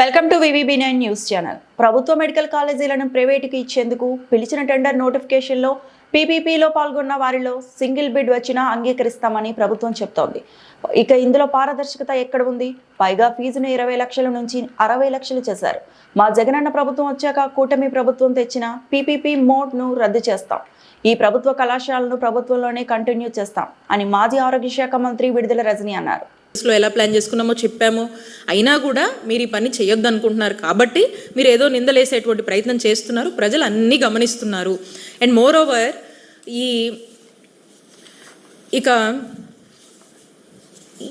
Welcome to VVB nine news channel. ప్రభుత్వ medical కాలేజీలను ప్రైవేటుకి ఇచ్చేందుకు పిలిచిన టెండర్ నోటిఫికేషన్లో పీపీపీలో పాల్గొన్న వారిలో సింగిల్ బిడ్ వచ్చినా అంగీకరిస్తామని ప్రభుత్వం చెప్తోంది. ఇక ఇందులో పారదర్శకత ఎక్కడ ఉంది? పైగా ఫీజును ఇరవై లక్షల నుంచి అరవై లక్షలు చేశారు. మా జగనన్న ప్రభుత్వం వచ్చాక కూటమి ప్రభుత్వం తెచ్చిన పీపీపీ మోడ్ను రద్దు చేస్తాం. ఈ ప్రభుత్వ కళాశాలను ప్రభుత్వంలోనే కంటిన్యూ చేస్తాం అని మాజీ ఆరోగ్య శాఖ మంత్రి విడుదల రజని అన్నారు. లో ఎలా ప్లాన్ చేసుకున్నామో చెప్పాము. అయినా కూడా మీరు ఈ పని చేయొద్దు అనుకుంటున్నారు కాబట్టి మీరు ఏదో నిందలేసేటువంటి ప్రయత్నం చేస్తున్నారు. ప్రజలు అన్నీ గమనిస్తున్నారు. అండ్ మోర్ ఓవర్ ఈ ఇక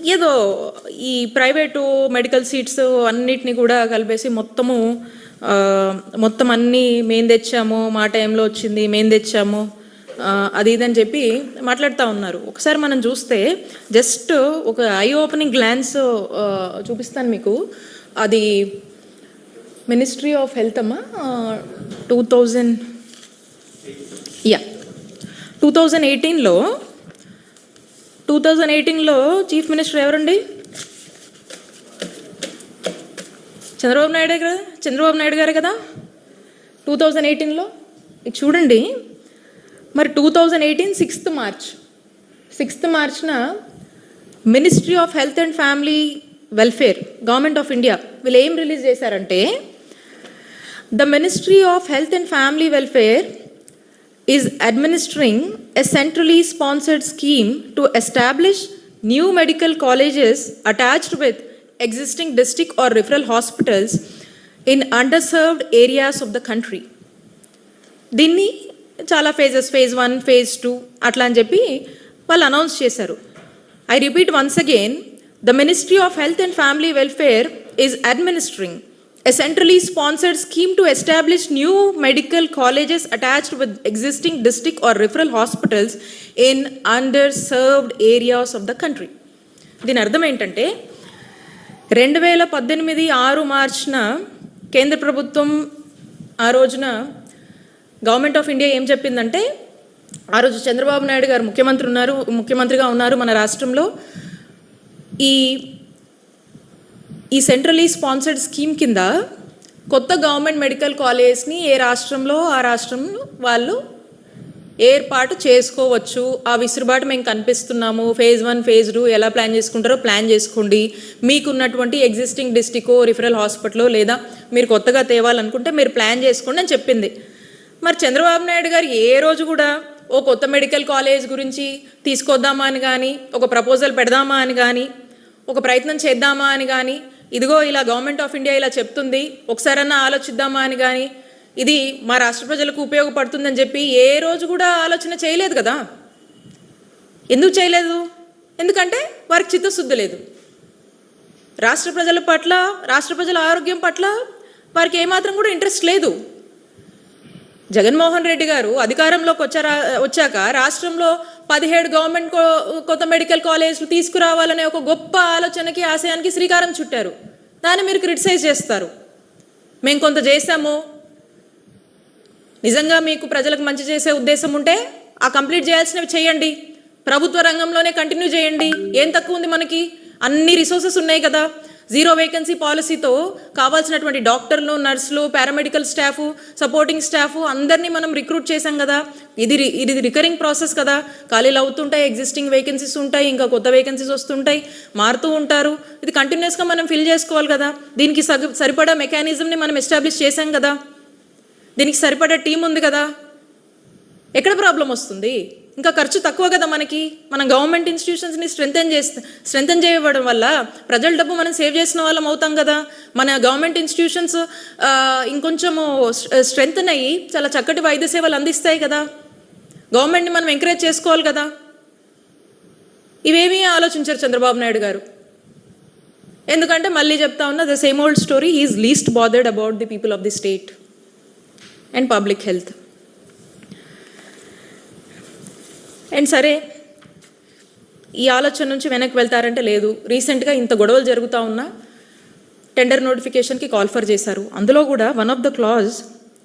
ఏదో ఈ ప్రైవేటు మెడికల్ సీట్స్ అన్నిటిని కూడా కలిపేసి మొత్తము మొత్తం అన్నీ మేము తెచ్చాము. మా టైంలో వచ్చింది మేము తెచ్చాము. అది ఇదని చెప్పి మాట్లాడుతూ ఉన్నారు. ఒకసారి మనం చూస్తే జస్ట్ ఒక ఐ ఓపెనింగ్ గ్లాన్స్ చూపిస్తాను మీకు. అది మినిస్ట్రీ ఆఫ్ హెల్త్ అమ్మా two thousand yeah two thousand ఎయిటీన్లో టూ థౌజండ్ ఎయిటీన్లో చీఫ్ మినిస్టర్ ఎవరండి? చంద్రబాబు నాయుడు కదా చంద్రబాబు నాయుడు గారే కదా? టూ థౌజండ్ ఎయిటీన్లో ఇది చూడండి. మరి two thousand eighteen sixth March sixth మార్చ్న ministry of health and family welfare government of India వీళ్ళు ఏం రిలీజ్ చేశారంటే the ministry of health and family welfare is administering a centrally sponsored scheme to establish new medical colleges attached with existing district or referral hospitals in underserved areas of the country దీన్ని చాలా phases phase one phase two అట్లా అని చెప్పి వాళ్ళు announce చేశారు. I repeat once again the ministry of health and family welfare is administering a centrally sponsored scheme to establish new medical colleges attached with existing district or referral hospitals in underserved areas of the country దీని అర్థం ఏంటంటే రెండు వేల పద్దెనిమిది ఆరు మార్చిన కేంద్ర ప్రభుత్వం ఆ రోజున గవర్నమెంట్ ఆఫ్ ఇండియా ఏం చెప్పిందంటే ఆ రోజు చంద్రబాబు నాయుడు గారు ముఖ్యమంత్రి ఉన్నారు ముఖ్యమంత్రిగా ఉన్నారు మన రాష్ట్రంలో. ఈ ఈ సెంట్రలీ స్పాన్సర్డ్ స్కీమ్ కింద కొత్త గవర్నమెంట్ మెడికల్ కాలేజ్ని ఏ రాష్ట్రంలో ఆ రాష్ట్రంలో వాళ్ళు ఏర్పాటు చేసుకోవచ్చు. ఆ విసురుబాటు మేము కనిపిస్తున్నాము. ఫేజ్ వన్ ఫేజ్ టూ ఎలా ప్లాన్ చేసుకుంటారో ప్లాన్ చేసుకోండి. మీకున్నటువంటి ఎగ్జిస్టింగ్ డిస్టికో రిఫరల్ హాస్పిటల్ లేదా మీరు కొత్తగా తేవాలనుకుంటే మీరు ప్లాన్ చేసుకోండి అని చెప్పింది. మరి చంద్రబాబు నాయుడు గారు ఏ రోజు కూడా ఓ కొత్త మెడికల్ కాలేజ్ గురించి తీసుకొద్దామా అని కానీ ఒక ప్రపోజల్ పెడదామా అని కానీ ఒక ప్రయత్నం చేద్దామా అని కానీ ఇదిగో ఇలా గవర్నమెంట్ ఆఫ్ ఇండియా ఇలా చెప్తుంది ఒకసారన్నా ఆలోచిద్దామా అని కానీ ఇది మా రాష్ట్ర ప్రజలకు ఉపయోగపడుతుందని చెప్పి ఏ రోజు కూడా ఆలోచన చేయలేదు కదా. ఎందుకు చేయలేదు? ఎందుకంటే వారికి చిత్తశుద్ధి లేదు. రాష్ట్ర ప్రజల పట్ల రాష్ట్ర ప్రజల ఆరోగ్యం పట్ల వారికి ఏమాత్రం కూడా ఇంట్రెస్ట్ లేదు. జగన్మోహన్ రెడ్డి గారు అధికారంలోకి వచ్చారా వచ్చాక రాష్ట్రంలో పదిహేడు గవర్నమెంట్ కో- కొత్త మెడికల్ కాలేజ్లు తీసుకురావాలనే ఒక గొప్ప ఆలోచనకి ఆశయానికి శ్రీకారం చుట్టారు. దాన్ని మీరు క్రిటిసైజ్ చేస్తారు. మేము కొంత చేశాము. నిజంగా మీకు ప్రజలకు మంచి చేసే ఉద్దేశం ఉంటే ఆ కంప్లీట్ చేయాల్సినవి చేయండి. ప్రభుత్వ రంగంలోనే కంటిన్యూ చేయండి. ఏం తక్కువ ఉంది మనకి? అన్ని రిసోర్సెస్ ఉన్నాయి కదా. జీరో వేకెన్సీ పాలసీతో కావాల్సినటువంటి డాక్టర్లు నర్సులు పారామెడికల్ స్టాఫ్ సపోర్టింగ్ స్టాఫ్ అందరినీ మనం రిక్రూట్ చేశాం కదా. ఇది రి- ఇది రికరింగ్ ప్రాసెస్ కదా. ఖాళీలు అవుతుంటాయి ఎగ్జిస్టింగ్ వేకెన్సీస్ ఉంటాయి ఇంకా కొత్త వేకెన్సీస్ వస్తుంటాయి మారుతూ ఉంటారు. ఇది కంటిన్యూస్గా మనం ఫిల్ చేసుకోవాలి కదా. దీనికి సగ సరిపడా మెకానిజంని మనం ఎస్టాబ్లిష్ చేశాం కదా. దీనికి సరిపడా టీం ఉంది కదా. ఎక్కడ ప్రాబ్లం వస్తుంది? ఇంకా ఖర్చు తక్కువ కదా మనకి. మనం గవర్నమెంట్ ఇన్స్టిట్యూషన్స్ని స్ట్రెంగ్తన్ చేస్తే స్ట్రెంగ్తన్ చేయడం వల్ల ప్రజల డబ్బు మనం సేవ్ చేసిన వాళ్ళం అవుతాం కదా. మన గవర్నమెంట్ ఇన్స్టిట్యూషన్స్ ఇంకొంచెము స్ట్రెంగ్తన్ అయ్యి చాలా చక్కటి వైద్య సేవలు అందిస్తాయి కదా. గవర్నమెంట్ని మనం ఎంకరేజ్ చేసుకోవాలి కదా. ఇవేమీ ఆలోచించారు చంద్రబాబు నాయుడు గారు. ఎందుకంటే మళ్ళీ చెప్తా ఉన్నా the same old story is least bothered about the people of the state and public health. And సరే ఈ ఆలోచన నుంచి వెనక్కి వెళ్తారంటే లేదు. రీసెంట్గా ఇంత గొడవలు జరుగుతూ ఉన్నా టెండర్ నోటిఫికేషన్కి కాల్ ఫర్ చేశారు. అందులో కూడా one of the clause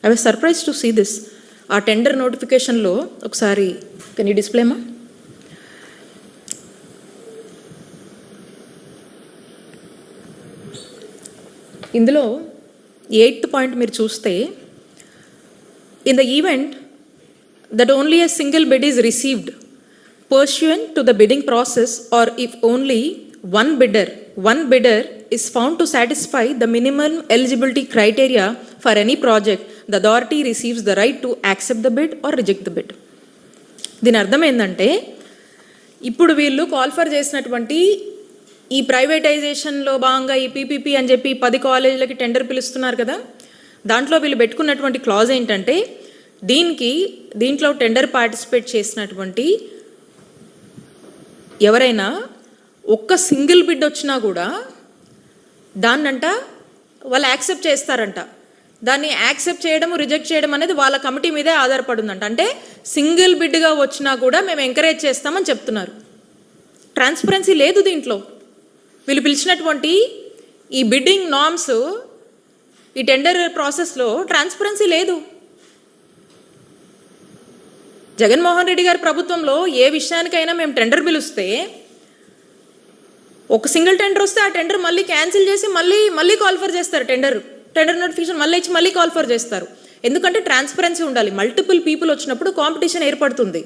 I was surprise to see this uh tender నోటిఫికేషన్లో ఒకసారి కెన్ యూ డిస్ప్లేమా ఇందులో ఎయిత్ పాయింట్ మీరు చూస్తే in the event that only a single bid is received pursuant to the bidding process or if only one bidder one bidder is found to satisfy the minimum eligibility criteria for any project the authority receives the right to accept the bid or reject the bid దీని అర్థం ఏంటంటే ఇప్పుడు వీళ్ళు call for చేసినటువంటి ఈ ప్రైవేటైజేషన్లో భాగంగా ఈ PPP అని చెప్పి పది కాలేజీలకి టెండర్ పిలుస్తున్నారు కదా దాంట్లో వీళ్ళు పెట్టుకున్నటువంటి క్లాజ్ ఏంటంటే దీనికి దీంట్లో టెండర్ పార్టిసిపేట్ చేసినటువంటి ఎవరైనా ఒక్క సింగిల్ బిడ్ వచ్చినా కూడా దాన్నంట వాళ్ళు యాక్సెప్ట్ చేస్తారంట. దాన్ని యాక్సెప్ట్ చేయడం రిజెక్ట్ చేయడం అనేది వాళ్ళ కమిటీ మీదే ఆధారపడిందంట. అంటే సింగిల్ బిడ్గా వచ్చినా కూడా మేము ఎంకరేజ్ చేస్తామని చెప్తున్నారు. ట్రాన్స్పరెన్సీ లేదు దీంట్లో. వీళ్ళు పిలిచినటువంటి ఈ బిడ్డింగ్ నామ్స్ ఈ టెండర్ ప్రాసెస్లో ట్రాన్స్పరెన్సీ లేదు. జగన్మోహన్ రెడ్డి గారి ప్రభుత్వంలో ఏ విషయానికైనా మేము టెండర్ పిలుస్తే ఒక సింగిల్ టెండర్ వస్తే ఆ టెండర్ మళ్ళీ క్యాన్సిల్ చేసి మళ్ళీ మళ్ళీ కాల్ఫర్ చేస్తారు టెండర్. టెండర్ నోటిఫికేషన్ మళ్ళీ ఇచ్చి మళ్ళీ కాల్ఫర్ చేస్తారు. ఎందుకంటే ట్రాన్స్పరెన్సీ ఉండాలి. మల్టిపుల్ పీపుల్ వచ్చినప్పుడు కాంపిటీషన్ ఏర్పడుతుంది.